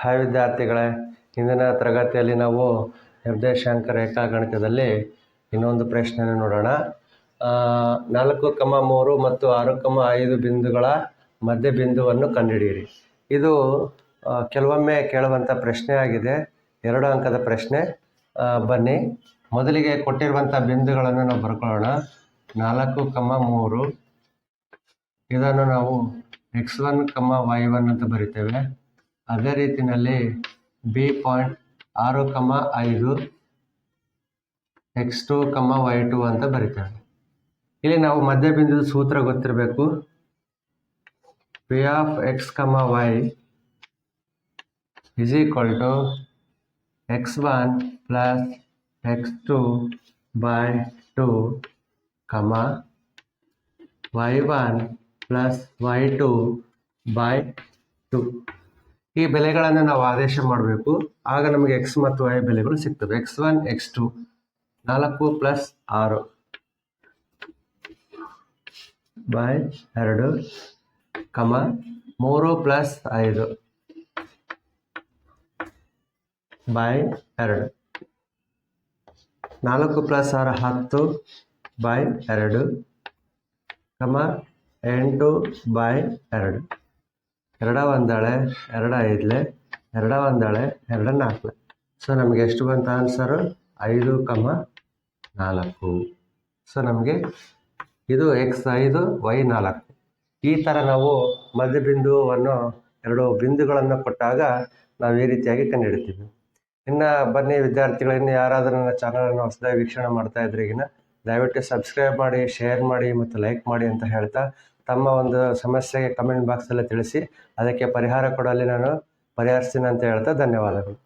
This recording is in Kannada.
ಹಾಯ್ ವಿದ್ಯಾರ್ಥಿಗಳೇ ಇಂದಿನ ತರಗತಿಯಲ್ಲಿ ನಾವು ನಿರ್ದೇಶಾಂಕ ರೇಖಾಗಣಿತದಲ್ಲಿ ಇನ್ನೊಂದು ಪ್ರಶ್ನೆಯನ್ನು ನೋಡೋಣ. ನಾಲ್ಕು ಕಮ ಮೂರು ಮತ್ತು ಆರು ಕಮ ಐದು ಬಿಂದುಗಳ ಮಧ್ಯ ಬಿಂದುವನ್ನು ಕಂಡುಹಿಡಿಯಿರಿ. ಇದು ಕೆಲವೊಮ್ಮೆ ಕೇಳುವಂಥ ಪ್ರಶ್ನೆ ಆಗಿದೆ. ಎರಡು ಅಂಕದ ಪ್ರಶ್ನೆ. ಬನ್ನಿ. ಮೊದಲಿಗೆ ಕೊಟ್ಟಿರುವಂಥ ಬಿಂದುಗಳನ್ನು ನಾವು ಬರ್ಕೊಳ್ಳೋಣ. ನಾಲ್ಕು ಕಮ ಮೂರು. ಇದನ್ನು ನಾವು x one comma y one ಅಂತ ಬರಿತೇವೆ. ಅದೇ ರೀತಿಯಲ್ಲಿ ಬಿ ಪಾಯಿಂಟ್ ಆರು ಕಮ್ಮ ಐದು, x two comma y two ಅಂತ ಬರಿತೇವೆ. ಇಲ್ಲಿ ನಾವು ಮಧ್ಯಬಿಂದು ಸೂತ್ರ ಗೊತ್ತಿರಬೇಕು. P of x comma y is equal to x one plus x two by two comma y one plus y two by two. ಈ ಬೆಲೆಗಳನ್ನು ನಾವು ಆದೇಶ ಮಾಡಬೇಕು. ಆಗ ನಮಗೆ ಎಕ್ಸ್ ಮತ್ತು ವೈ ಬೆಲೆಗಳು ಸಿಗ್ತವೆ. ಎಕ್ಸ್ ಒನ್ ಎಕ್ಸ್ ಟು ನಾಲ್ಕು ಪ್ಲಸ್ ಆರು ಬೈ ಎರಡು ಕಮ ಮೂರು ಪ್ಲಸ್ ಐದು ಬೈ ಎರಡು. ನಾಲ್ಕು ಪ್ಲಸ್ ಆರು ಹತ್ತು ಬೈ ಎರಡು ಕಮ ಎಂಟು ಬೈ ಎರಡು. ಎರಡ ಒಂದಾಳೆ, ಎರಡ ಐದಲೆ, ಎರಡ ಒಂದಾಳೆ, ಎರಡ ನಾಲ್ಕಲೆ. ಸೊ ನಮಗೆ ಎಷ್ಟು ಬಂತ ಆನ್ಸರು ಐದು ಕಮ ನಾಲ್ಕು. ಸೊ ನಮಗೆ ಇದು ಎಕ್ಸ್ ಐದು ವೈ ನಾಲ್ಕು. ಈ ಥರ ನಾವು ಮಧ್ಯಬಿಂದುವನ್ನು ಎರಡು ಬಿಂದುಗಳನ್ನು ಕೊಟ್ಟಾಗ ನಾವು ಈ ರೀತಿಯಾಗಿ ಕಂಡುಹಿಡಿತೀವಿ. ಇನ್ನು ಬನ್ನಿ ವಿದ್ಯಾರ್ಥಿಗಳು, ಇನ್ನು ಯಾರಾದರೂ ನನ್ನ ಚಾನಲನ್ನು ಹೊಸದಾಗಿ ವೀಕ್ಷಣೆ ಮಾಡ್ತಾ ಇದ್ರಿಗಿನ ದಯವಿಟ್ಟು ಸಬ್ಸ್ಕ್ರೈಬ್ ಮಾಡಿ, ಶೇರ್ ಮಾಡಿ ಮತ್ತು ಲೈಕ್ ಮಾಡಿ ಅಂತ ಹೇಳ್ತಾ ತಮ್ಮ ಒಂದು ಸಮಸ್ಯೆಗೆ ಕಮೆಂಟ್ ಬಾಕ್ಸಲ್ಲಿ ತಿಳಿಸಿ, ಅದಕ್ಕೆ ಪರಿಹಾರ ಕೊಡಲಿ ನಾನು, ಪರಿಹರಿಸ್ತೀನಿ ಅಂತ ಹೇಳ್ತಾ ಧನ್ಯವಾದಗಳು.